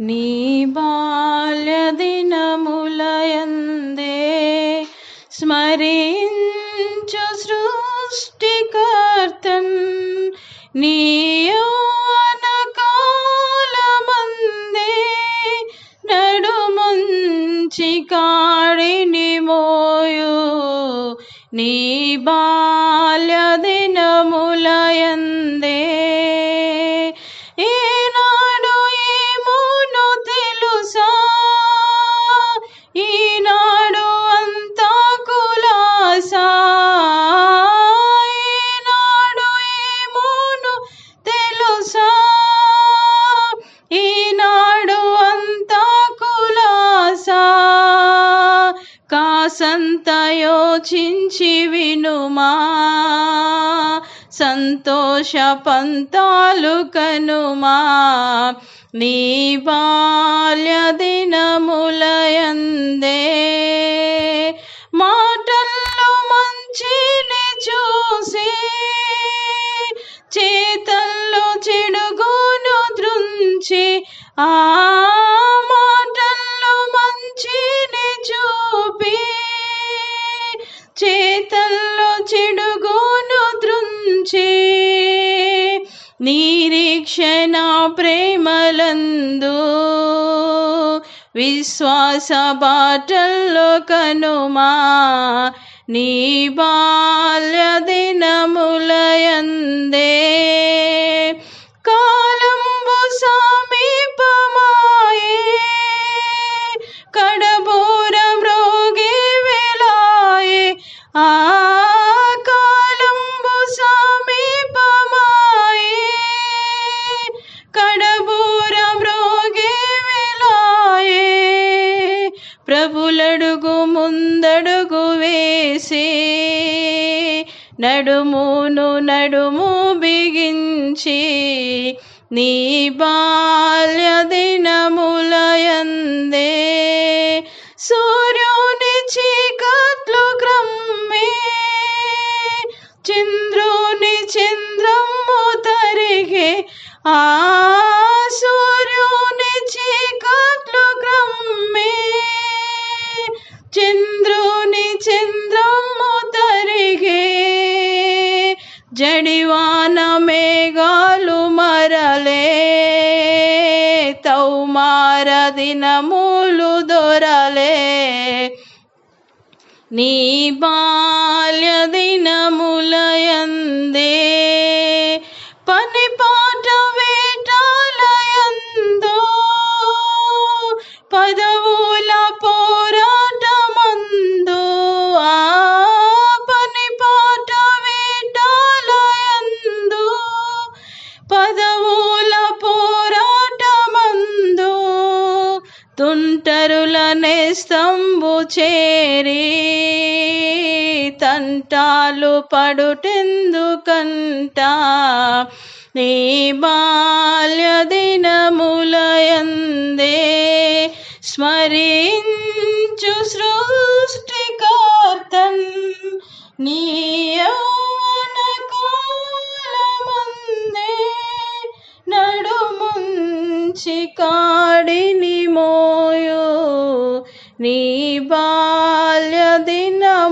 నీ బాల్య దినములయందే స్మరించు సృష్టికర్తన్. నీ యౌవన కాలమందే నడుముంచి కాడిని మోయు. నీ బాల్య యోచించి వినుమా సంతోష పంతాలు కనుమా నీ బాల్య దినములయందే మాటల్లో మంచిని చూసి చేతల్లో చెడుగును దృంచి ఆ నిరీక్షణ ప్రేమలందు విశ్వాస బాటల్లో కనుమా నీ బాల్య దినములయందే నడుమును నడుము బిగించి నీ బాల్య దినములయందే సూర్యుని చీకట్లు క్రమ్మే చంద్రుని చంద్రము తరిగే ఆ జడివాన మేఘాలు మరలే తౌమార దినములు దొరలే. నీ బాల్య దినములయందే తుంటరుల స్తంభు చేరి తంటాలు పడుటెందుకంట? నీ బాల్య దినములయందే స్మరించు సృష్టికర్తన్. నీ కాలమందే నడుముంచి కా నీ బాల్య దినములయందే